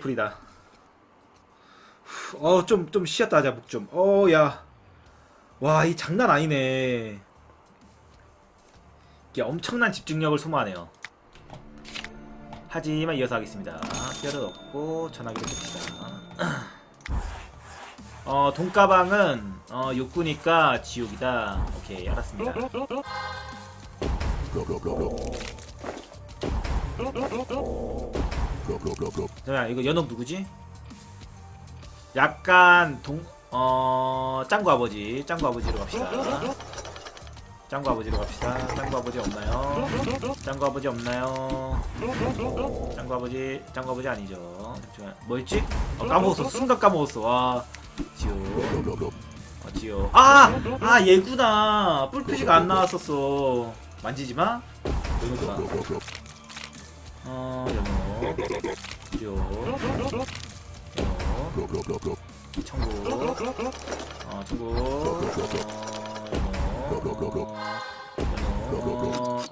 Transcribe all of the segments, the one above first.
풀이다. 어, 좀, 좀 쉬었다 하자, 목 좀. 어, 야. 와, 이 장난 아니네. 이게 엄청난 집중력을 소모하네요. 하지만 이어서 하겠습니다. 뼈를 얻고 전화기를 씁시다. 어, 돈가방은, 어, 욕구니까 지옥이다. 오케이, 알았습니다. 잠깐만, 이거 연옥 누구지? 약간 동, 어, 짱구 아버지. 짱구 아버지로 갑시다. 짱구 아버지로 갑시다. 짱구 아버지 없나요? 짱구 아버지 없나요? 짱구 아버지, 짱구 아버지 아니죠. 잠시만, 뭐였지? 어, 까먹었어. 순간 까먹었어. 와, 지오. 어, 지오. 아! 아, 얘구나. 뿔 표시가 안 나왔었어. 만지지 마? 연옥구나. 어.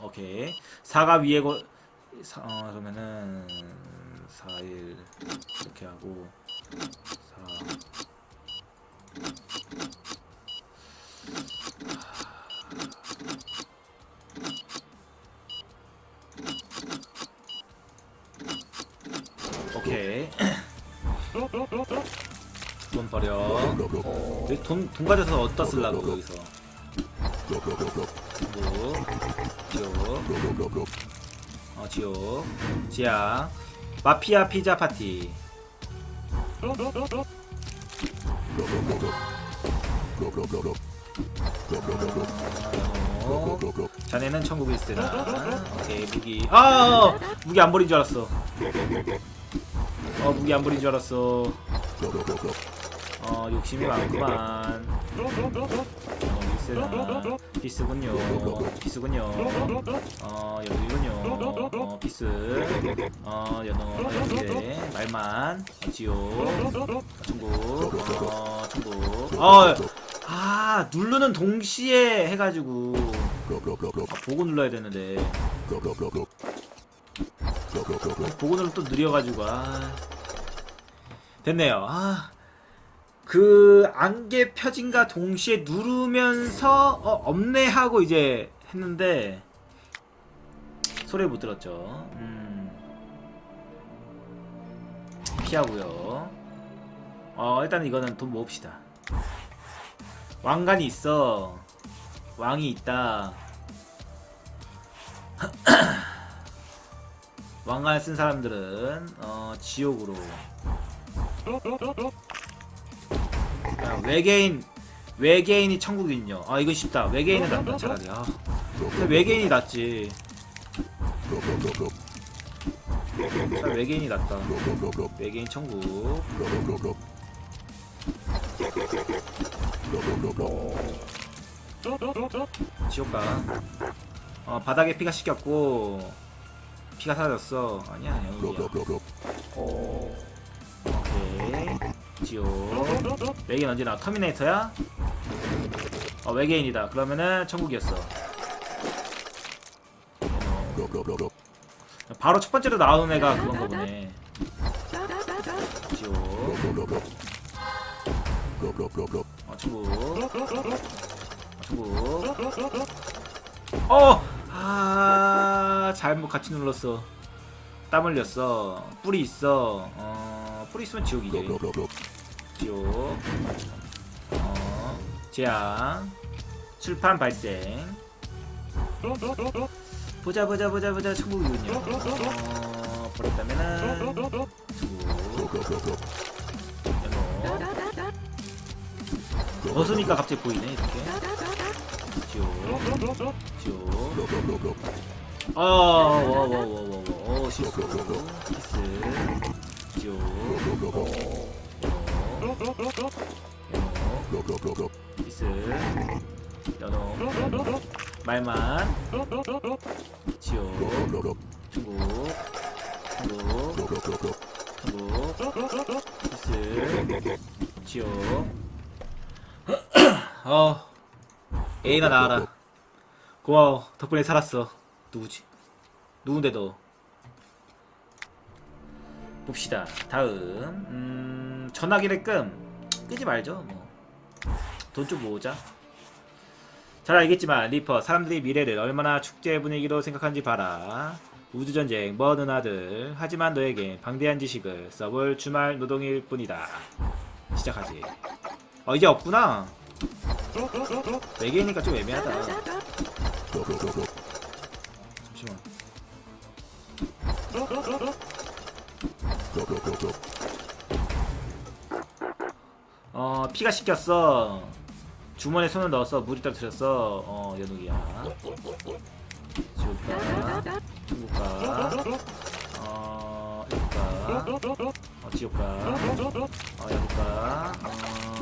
오케이. 사가 위에 거, 사, 어, 그러면은, 4일, 이렇게 하고, 4. 돈 버려. 돈, 돈 가져서 어디다 쓰려고, 여기서. 뭐, 지오. 어, 지오. 지야. 마피아 피자 파티. 어, 자네는 천국에 있으나. 오케이, 무기. 아! 무기 안 버린 줄 알았어. 어, 무기 안 버린 줄 알았어. 어, 욕심이 많구만. 어, 미스나. 비스군요. 비스군요. 어, 여기군요. 어, 비스. 어, 연어, 연재. 말만. 어, 지오. 중국. 어, 중국. 어, 아, 누르는 동시에 해가지고. 아, 보고 눌러야 되는데. 보고 누르면 또 느려가지고, 아. 됐네요. 아. 그 안개 펴진과 동시에 누르면서 어, 없네 하고 이제 했는데 소리 못 들었죠. 음. 피하고요. 어 일단 이거는 돈 모읍시다. 왕관이 있어. 왕이 있다. 왕관을 쓴 사람들은 어, 지옥으로 야, 외계인 외계인이 천국이군요. 아 이건 쉽다. 외계인은 낫다 차라리. 아, 근데 외계인이 낫지. 자, 외계인이 낫다. 외계인 천국. 지옥가. 어 바닥에 피가 씻겼고 피가 사라졌어. 아니야 여기야. 오케이. 지옥. 외계인 언제 나? 터미네이터야? 어 외계인이다. 그러면은 천국이었어. 바로 첫 번째로 나오는 애가 그건가 보네. 지옥. 어 천국. 어 천국. 어! 아 잘못 같이 눌렀어. 땀 흘렸어. 뿌리 있어. 어 있으면 지옥이지. 지옥. 어, 재앙. 출판 발생. 보자 보자 보자 보자 천국이군요. 어, 버렸다면은 천국. 연호. 벗으니까 갑자기 보이네 이렇게. 지옥. 지옥. 아, 와와와와와. 어, 실수. 키스. 지옥. 말만. 지옥. 어. 에이나 나와라. 고마워. 덕분에 살았어. 누구지? 누군데 너? 봅시다. 다음 음, 전화기를 끔 끄지 말죠. 뭐. 돈 좀 모으자. 잘 알겠지만 리퍼 사람들이 미래를 얼마나 축제 분위기로 생각하는지 봐라. 우주전쟁 뭐 누나들 하지만 너에게 방대한 지식을 써볼 주말 노동일 뿐이다. 시작하지. 어 이제 없구나. 4개니까 좀 애매하다. 피가 씻겼어. 주머니에 손을 넣었어. 물이 떨어뜨렸어. 어 연욱이야. 지옥가. 중국가. 어 일국가. 어 지옥가. 어 연욱가.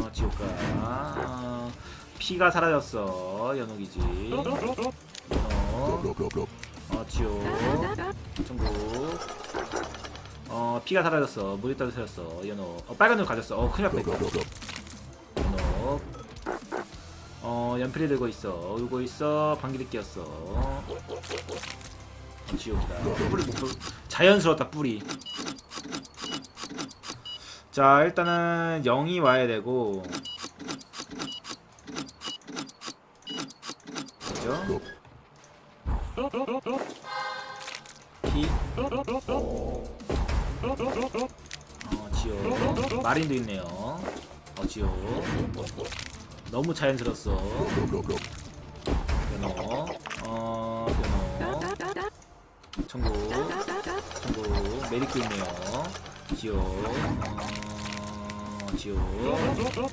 어 지옥가. 어, 피가 사라졌어. 연욱이지. 연욱. 어 지옥. 중국. 어 피가 사라졌어. 물이 떨어뜨렸어. 연옥. 어 빨간 눈 가졌어. 어 큰일 났다 연필이 들고 있어. 울고 있어. 방귀를 뀌었어. 어, 지옥이다. 뿌리 못 볼- 자연스러웠다 뿌리. 자 일단은 0이 와야 되고. 그죠? 피. 어 지옥. 마린도 있네요. 어 지옥. 너무 자연스러웠어. 변호. 어 변호. 천국. 천국. 메리크 있네요. 지옥. 어 지옥. 변호.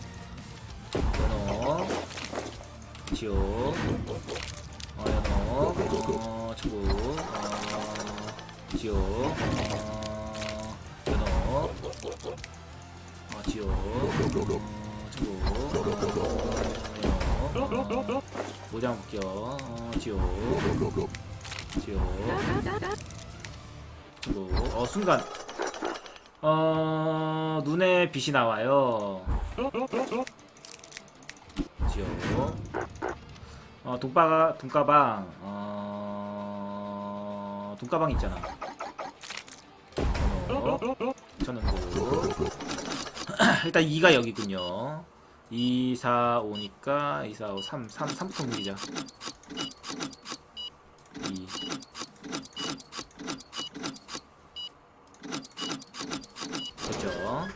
지옥. 어 연호. 어 천국. 어 지옥. 어 연호. 어 지옥. 연호. 모장 묶여. 어 지옥. 지옥. 그리고 어 순간 어 눈에 빛이 나와요. 지옥. 어 돈바가 돈가방 어 돈가방 있잖아. 어, 저는 그 일단 2가 여기군요. 2, 4, 5니까 2, 4, 5, 3, 3, 3부터 옮기자. 2 됐죠? 어,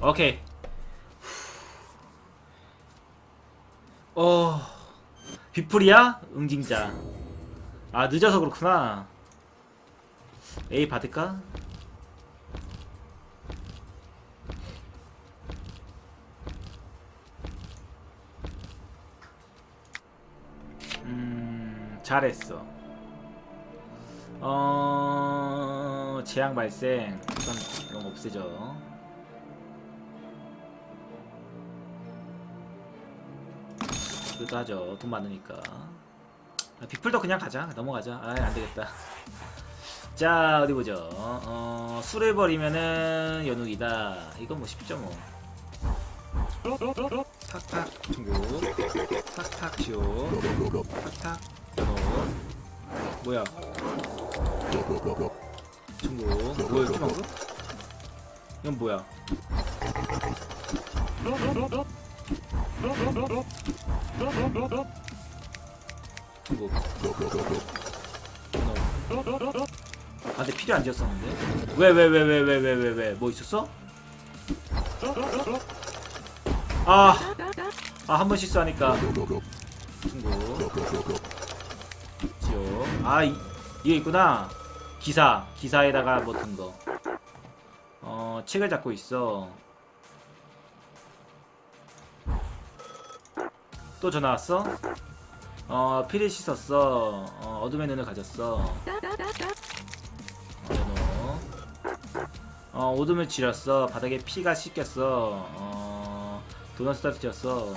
어, 오케이. 어, 비풀이야? 응징자. 아, 늦어서 그렇구나. A 받을까? 음, 잘했어. 어, 재앙 발생. 이런 거 없애죠. 그것도 하죠. 돈 많으니까. 아, 빅풀도 그냥 가자. 넘어가자. 아, 안 되겠다. 자, 어디 보죠. 어, 술을 버리면은 연욱이다. 이건 뭐 쉽죠, 뭐. 탁탁 중국. 탁탁 지오. 탁탁 연옥. 뭐야? 중국. 뭐야, 이렇게 많어? 이건 뭐야? 중국. 아, 근데 필요 안 지었었는데? 왜, 왜, 왜, 왜, 왜, 왜, 왜, 왜? 뭐 있었어? 아, 아, 한 번 실수하니까. 중국. 지옥. 아, 이, 이게 있구나. 기사. 기사에다가 뭐 든 거. 어, 책을 잡고 있어. 또 전화 왔어? 어, 피를 씻었어. 어, 어둠의 눈을 가졌어. 어, 오둠을 지렸어. 바닥에 피가 씻겼어. 어, 도넛 떨어뜨렸어.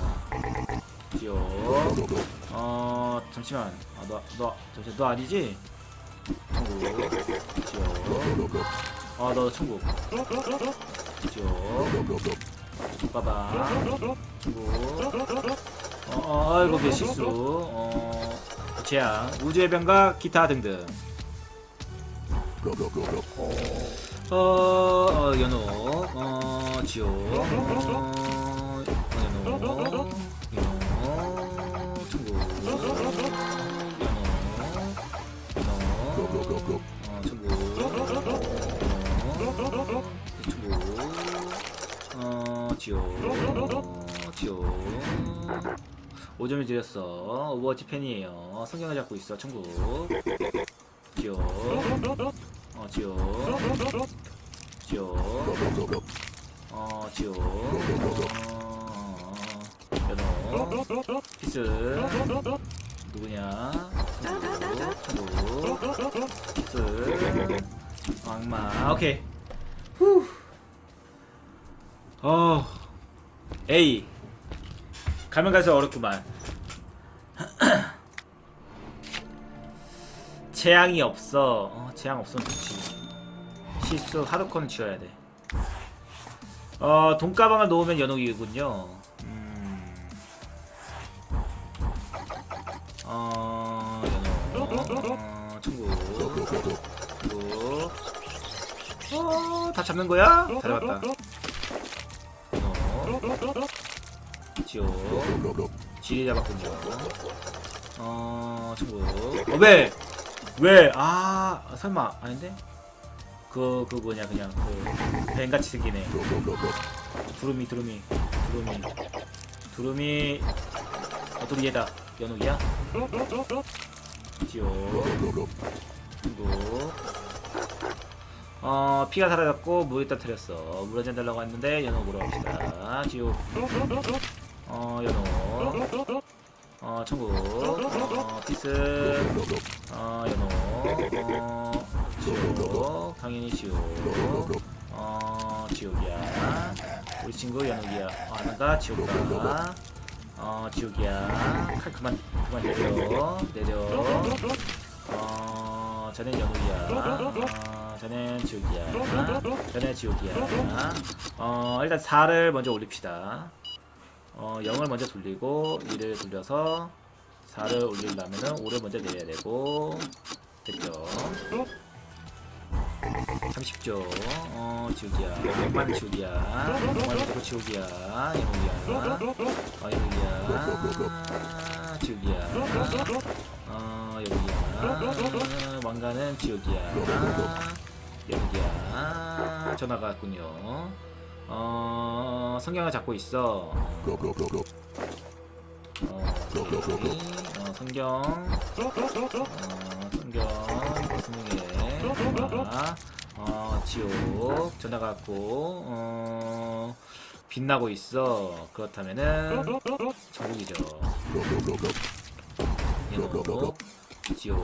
지옥. 어, 잠시만. 아, 너, 너, 잠시만, 너 아니지? 천국. 지옥. 어, 너 천국. 지옥. 봐봐. 천국. 어, 어, 아이고, 내 실수. 어, 재앙, 우주의 변과, 기타 등등. 어, 어 연호, 어, 지호, 어, 연호, 연호, 중국, 연호, 연호, 어, 중국, 연호, 중국, 어, 지호, 지호. 5점을 드렸어. 오버워치 팬이에요. 성경을 잡고 있어. 천국. 지호. 어, 지호. 지호. 어, 지호. 어, 연호. 피스. 누구냐? 천국. 피스. 악마. 오케이. 후. 어. A. 가면 갈수록 어렵구만. 재앙이 없어. 어, 재앙 없으면 좋지. 실수 하드코는 지어야 돼. 어, 돈가방을 놓으면 연옥이군요. 음. 어, 연옥. 어, 천국. 천국. 어, 다 잡는 거야? 다 잡았다. 연옥. 지호. 지리 잡았군요. 어, 친구. 어, 왜? 왜? 아, 설마, 아닌데? 그, 그 뭐냐, 그냥, 그, 뱀같이 생기네. 두루미, 두루미, 두루미. 두루미, 어떤 얘다? 연옥이야? 지호. 친구. 어, 피가 사라졌고, 물에 떨어뜨렸어. 물 한잔 달라고 했는데, 연옥으로 합시다. 지호. 어, 연호. 어, 천국. 어, 피스. 어, 연호. 어, 지옥. 당연히 지옥. 어, 지옥이야. 우리 친구 연옥이야. 어, 안가 지옥가. 어, 지옥이야. 칼 그만, 그만 내려. 내려. 어, 자넨 연옥이야. 어, 자넨 지옥이야. 자넨 지옥이야. 어, 일단 4를 먼저 올립시다. 어, 0을 먼저 돌리고 2를 돌려서 4를 올리려면은 5를 먼저 내야 되고. 됐죠? 30조. 어 백만 지옥이야. 백만 지옥 지옥이야. 영웅이야. 어 영웅이야. 지옥이야. 어 영웅이야. 왕가는 지옥이야. 영웅이야. 전화가 왔군요. 어 성경을 잡고 있어 어, 오케이. 어, 성경 어, 성경 전화 어, 지옥 전화가 왔고 어, 빛나고 있어 그렇다면은 전국이죠 연옥 지옥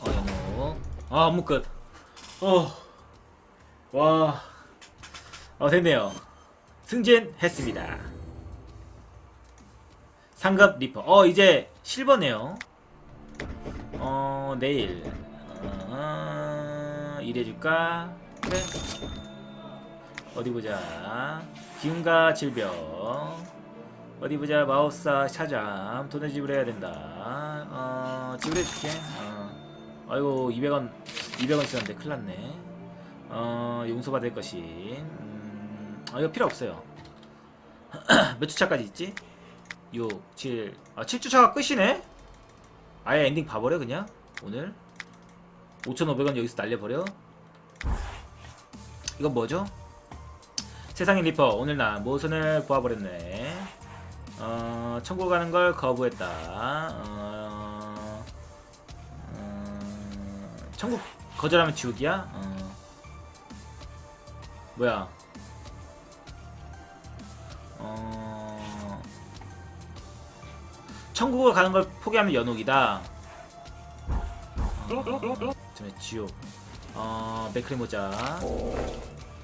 어 연옥 아 업무 끝 어. 와, 어, 됐네요. 승진했습니다. 상급 리퍼. 어, 이제 실버네요. 어, 내일. 어, 일해줄까? 그래. 어디 보자. 기운과 질병. 어디 보자. 마우사 샤잠. 돈을 지불해야 된다. 어, 지불해줄게. 어. 아이고, 200원, 200원 쓰는데 큰일 났네. 어, 용서받을 것이 음, 아 이거 필요 없어요 몇 주차까지 있지? 6, 7, 아 7주차가 끝이네? 아예 엔딩 봐버려 그냥 오늘 5,500원 여기서 날려버려 이건 뭐죠? 세상의 리퍼 오늘 나 모선을 보아버렸네 어, 천국 가는 걸 거부했다 어, 음, 천국 거절하면 지옥이야? 어. 뭐야? 어... 천국을 가는 걸 포기하면 연옥이다. 어... 저 지옥. 어, 맥크리 모자.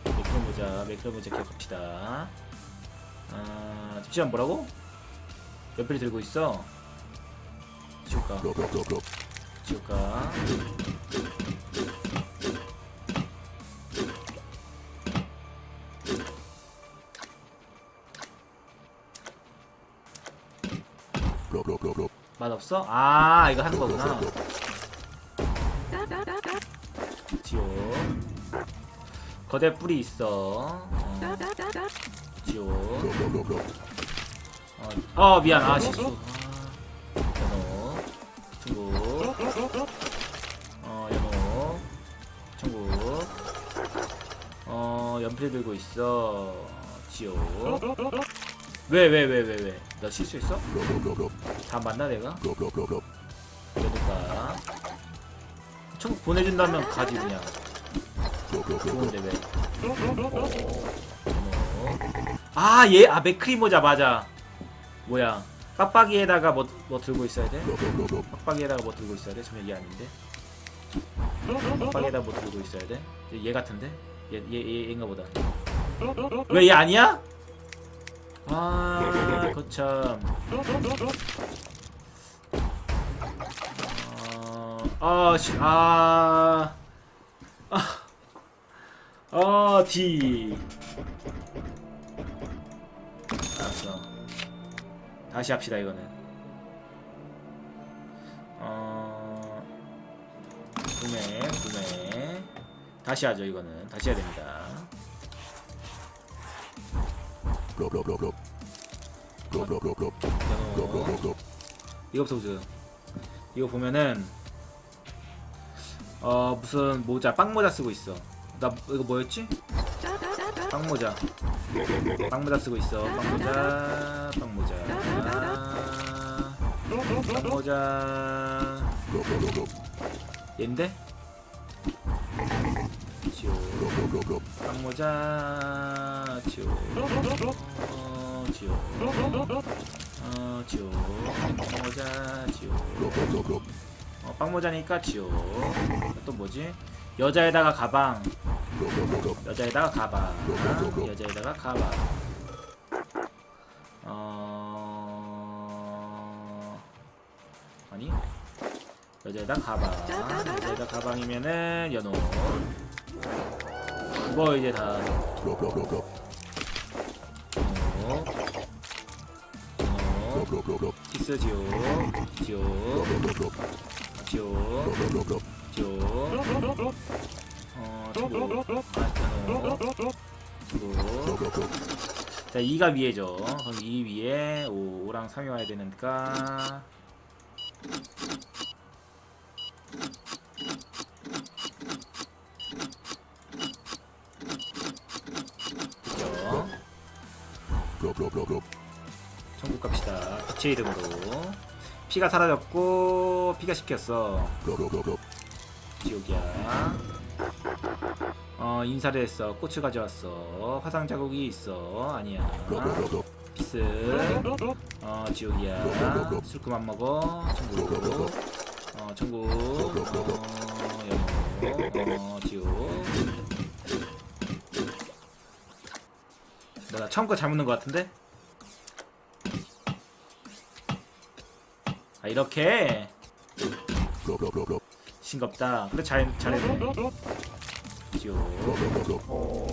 맥크리 모자, 맥크리 모자 기억합시다. 어, 잠시만 뭐라고? 연필이 들고 있어. 지옥가. 지옥가. 없어? 아 이거 하는 거구나. 지오 거대 뿔이 있어. 어, 지오 어, 어 미안. 아 실수. 아, 연호 중국. 어 연호 중국. 어 연필 들고 있어. 지오 왜 왜 왜 왜왜너 실수했어? 다 맞나 내가? 그러니까 천국 보내준다면 가지 그냥 좋은데 왜 아얘아 맥크리 모자 맞아 뭐야 빡빡이에다가 뭐, 뭐 들고 있어야 돼? 빡빡이에다가 뭐 들고 있어야 돼? 전 얘기 아닌데 빡빡이에다 뭐 들고 있어야 돼? 얘, 얘 같은데? 얘, 얘, 얘, 얘인가 보다 왜 얘 아니야? 아 거참 어, 아, 씨, 아, 아, 아, D. 알았어. 다시 합시다, 이거는. 어, 구매, 구매. 다시 하죠, 이거는. 다시 해야 됩니다. 이거부터 보세요. 이거 보면은 어 무슨 모자 빵 모자 쓰고 있어. 나 이거 뭐였지? 빵 모자. 빵 모자 쓰고 있어. 빵 모자. 빵 모자. 빵 모자. 얘인데? 모자. 지오. 어, 지오. 어, 지오. 빵 모자. 지오. 어, 빵 모자니까 지오. 또 뭐지? 여자에다가 가방. 여자에다가 가방. 여자에다가 가방. 어. 아니? 여자에다 가방. 여자에다 가방이면은 연호. 그거 이제 다. 키스 지오. 지오. 지오. 지오. 어, 연호. 두고. 자, 2가 위에죠. 그럼 2 위에 5, 5랑 3이 와야 되니까. 부채 이름으로. 피가 사라졌고, 피가 씹혔어. 지옥이야. 어, 인사를 했어. 꽃을 가져왔어. 화상 자국이 있어. 아니야. 피스. 어, 지옥이야. 술 그만 먹어. 천국. 어, 천국. 어, 연호. 어, 지옥. 나 처음 거 잘못 넣은 것 같은데? 아, 이렇게. 싱겁다. 그래, 잘, 잘했네. 지옥. 연호. 연호.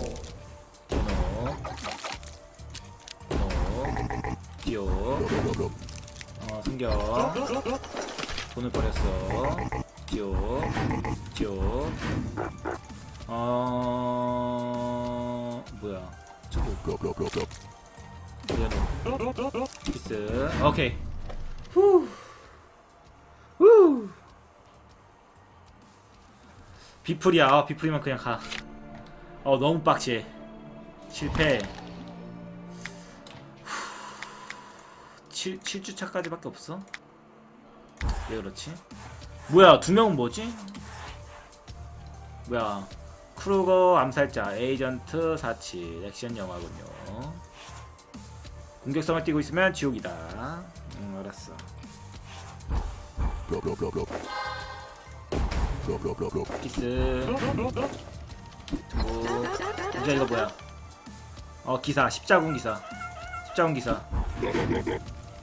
지옥. 어, 승격. 돈을 버렸어. 지옥. 지옥. 어, 뭐야. 연호. 키스. 오케이. 비풀이야. 아, 비풀이면 그냥 가. 어, 너무 빡치. 실패. 7, 7주차까지 밖에 없어? 왜 그렇지? 뭐야, 두 명은 뭐지? 뭐야. 크루거 암살자, 에이전트 사치, 액션 영화군요. 공격성을 띄고 있으면 지옥이다. 응, 알았어. 키스. 뭐, 진짜 이거 뭐야? 어, 기사, 십자군 기사. 십자군 기사.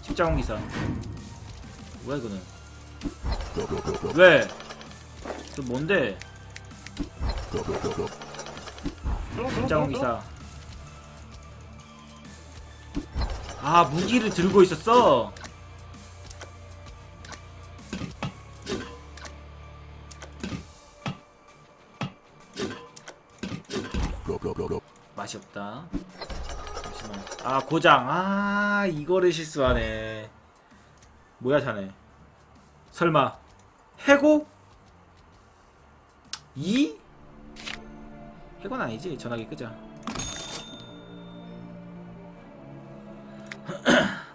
십자군 기사. 뭐야, 이거는? 왜? 그 뭔데? 십자군 기사. 아, 무기를 들고 있었어? 없다. 잠시만. 아 고장. 아 이거를 실수하네. 뭐야 자네. 설마 해고? 2? 해고는 아니지. 전화기 끄자.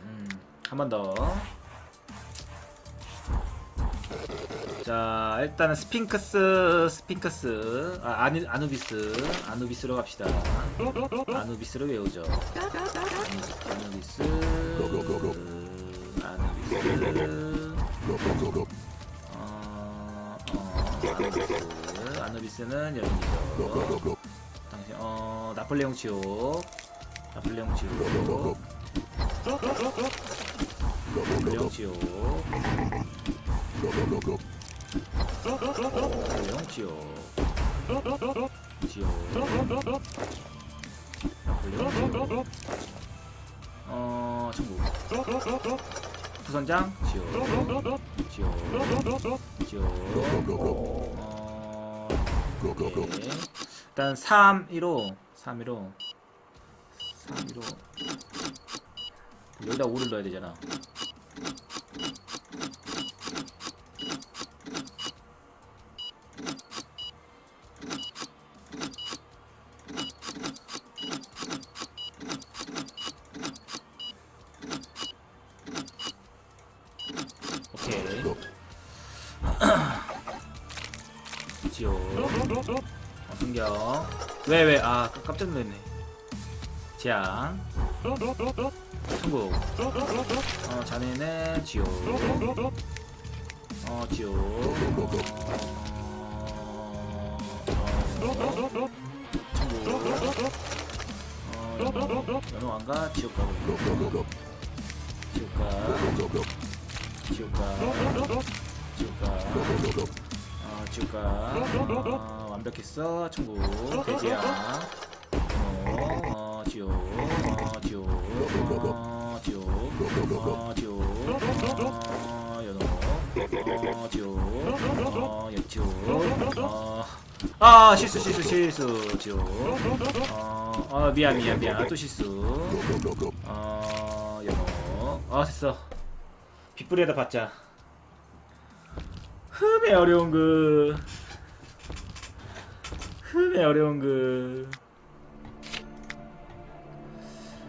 음, 한번 더. 자, 일단은 스핑크스, 스핑크스, 아, 아누, 아누비스, 아누비스로 갑시다. 아누비스로 외우죠. 아누- 아누비스, 아누비스, 어, 어, 아누비스, 아누비스는 여기죠. 당신, 어, 나폴레옹 지옥, 나폴레옹 지옥, 나폴레옹 지옥. 나폴레옹 지옥 지옥 어 천국 부선장 지옥 지옥 지옥 어 오케이. 일단 3 1호 3 1호 3 1호 여기다 5를 넣어야 되잖아 왜 왜? 아 깜짝 놀랐네. 재앙 천국. 어 자네는 지옥. 어 지옥. 어, 어, 천국. 어 연호 연호 안가 지옥 가고 지옥 가 지옥 가 지옥 가 어, 지옥 가 어, 완벽했어 천국. 돼지야. 어, 어 지옥. 어 지옥. 어 지옥. 어 지옥. 어 연호 어 지옥. 어 역지옥. 어아 실수 실수 실수. 지옥. 어, 어 미안 미안 미안. 또 실수. 어 연호 어 됐어. 빗불에다 받자. 흠의 어려운 그 흠의 어려운 그.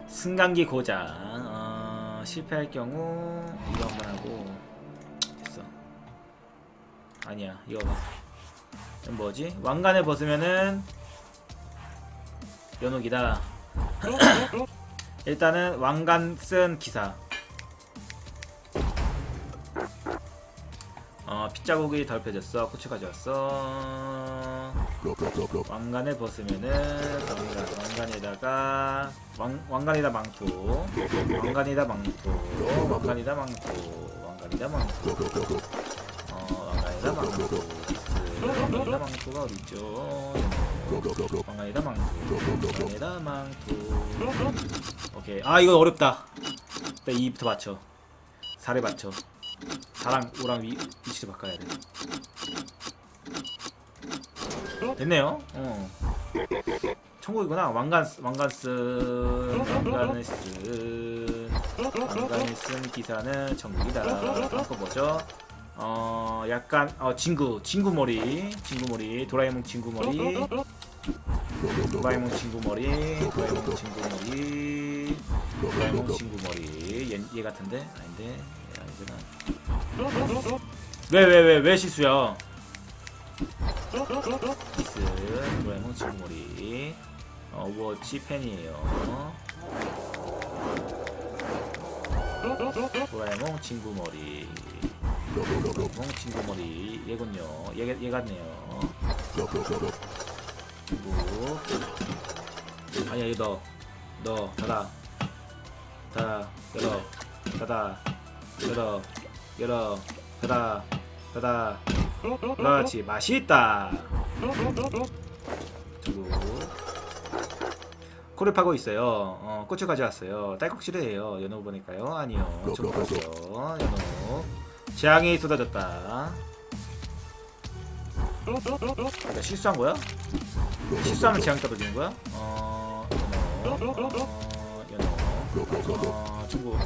승강기 고장. 어, 실패할 경우 이거 한번 하고. 됐어. 아니야 이거 봐 뭐지? 왕관을 벗으면은 연옥이다. 일단은 왕관 쓴 기사. 어 핏자국이 덜 펴졌어. 고추 가져왔어 왕관을 벗으면은 왕관, 왕관에다가 왕, 왕관이다 망토. 왕관이다 망토. 왕관이다 망토. 왕관이다 망토. 어 왕관이다 망토. 왕관이다 망토가 어딨죠? 왕관이다 망토. 왕관이다 망토. 오케이. 아 이거 어렵다. 일단 2부터 맞춰. 4를 맞춰. 4랑 5랑 위, 위치를 바꿔야 돼 됐네요. 어. 천국이구나. 왕관을 쓴 왕관을 쓴 기사는 천국이다. 바꿔 보죠. 어 약간 어 친구 친구 머리 친구 머리 도라에몽 친구 머리 도라에몽 친구 머리 도라에몽 친구 머리 도라에몽 친구 머리 얘, 얘 같은데 아닌데 얘 아니구나. 왜 왜 왜 왜 실수야? 키스 도라에몽 친구머리. 어, 오버워치 팬이에요. 도라에몽 친구 머리. 도라에몽 친구 머리. 얘군요. 얘, 얘 같네요. 친구. 아니야 이거 너, 너 닫아. 닫아. 열어. 닫아. 열어. 열어. 닫아. 닫아 그렇지 맛있다. 두고 코를 파고 있어요. 어, 고추 가져왔어요. 딸꾹질이에요. 연호 보니까요. 아니요. 좀 보세요 연호 재앙이 쏟아졌다. 내가 실수한 거야? 실수하면 재앙 떨어지는 거야? 어, 연어, 어, 연어, 어, 천국.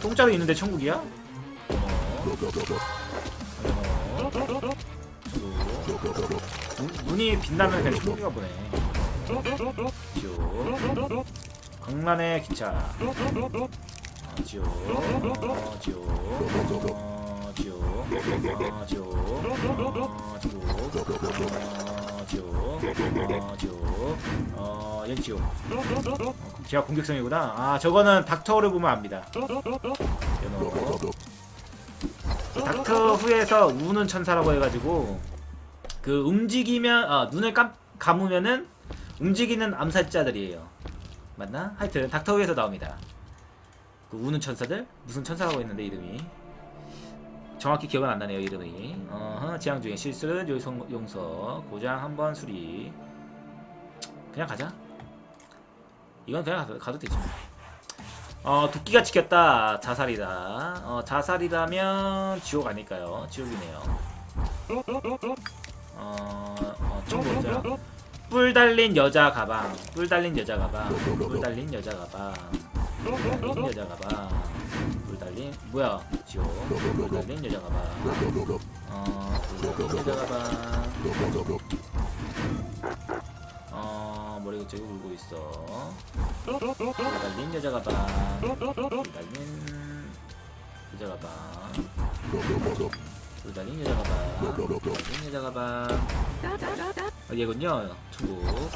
똥자루 있는데 천국이야? 연어, 연어, 천국. 눈, 눈이 빛나면 그냥 천국이가 보네. 지오. 강란의 기차. 어, 지오. 어, 지오. 어, 지오. 어, 지오. 어. 어, 지오. 어, 지오. 어, 얘 지오. 어, 제가 공격성이구나. 아, 저거는 닥터를 보면 압니다. 닥터 후에서 우는 천사라고 해가지고 그 움직이면 아 눈을 깜 감으면은 움직이는 암살자들이에요. 맞나? 하여튼 닥터 후에서 나옵니다. 그 우는 천사들 무슨 천사라고 했는데 이름이 정확히 기억은 안 나네요 이름이. 어허, 지향 중에 실수는 요성 용서 고장 한 번 수리. 그냥 가자. 이건 그냥 가도, 가도 되지. 어 도끼가 지켰다 자살이다. 어 자살이라면 지옥 아닐까요? 지옥이네요. 어, 어, 좀 보자. 뿔 달린 여자 가방. 뿔 달린 여자 가방. 뿔 달린 여자 가방. 뿔 달린 여자 가방. 뿔 달린 뭐야? 지호. 뿔 달린 여자 가방. 어, 뿔 달린 여자 가방. 어, 머리가 저기 울고 있어. 뿔 달린 여자 가방. 뿔 달린 여자 가방. 뿔 달린 여자 가방. 뿔 달린 여자 가방. 아, 얘군요. 중국.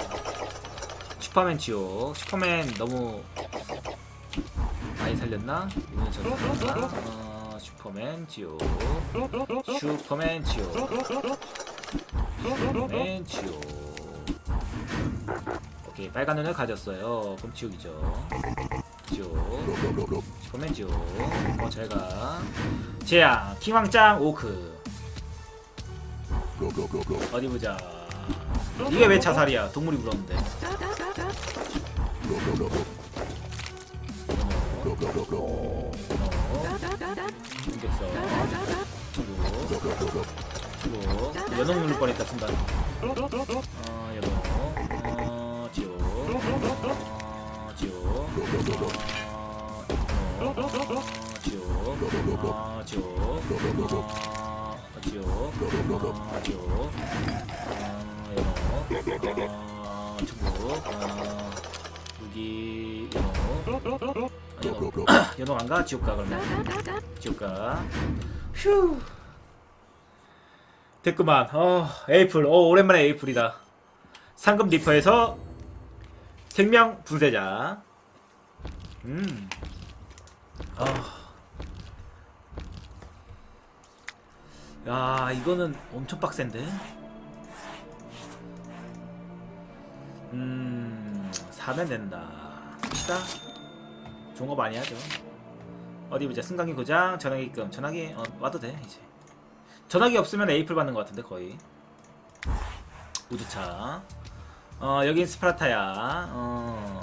슈퍼맨 지옥. 슈퍼맨 너무 많이 살렸나? 오늘 전화. 어, 슈퍼맨 지옥. 슈퍼맨 지옥. 슈퍼맨 지옥. 오케이 빨간 눈을 가졌어요. 그럼 지옥이죠. 지옥. 슈퍼맨 지옥. 어 잘가. 재앙. 킹왕짱 오크. 어디 보자. 이게 왜 자살이야? 동물이 물었는데. 생겼어. 주고. 주고. 연옥 누를 뻔했다 순간. 어 연옥. 어 지오. 어 지오. 어 어 지오. 어 지오. 어 지오. 어 연옥. 어 중국. 어 여기 연옥. 연옥. 연옥 안 가? 지옥 가 그러면. 지옥 가. 휴. 됐구만. 어, 에이플. 어, 오랜만에 에이플이다. 상금 리퍼에서 생명 분쇄자. 음. 아. 야, 이거는 엄청 빡센데. 음, 사면 된다. 삽시다. 거 많이 하죠. 어디 보자. 승강기 고장, 전화기 금. 전화기 어, 와도 돼 이제. 전화기 없으면 에이플 받는 것 같은데 거의. 우주차. 어 여긴 스파르타야. 어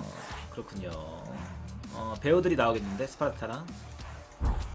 그렇군요. 어 배우들이 나오겠는데 스파르타랑.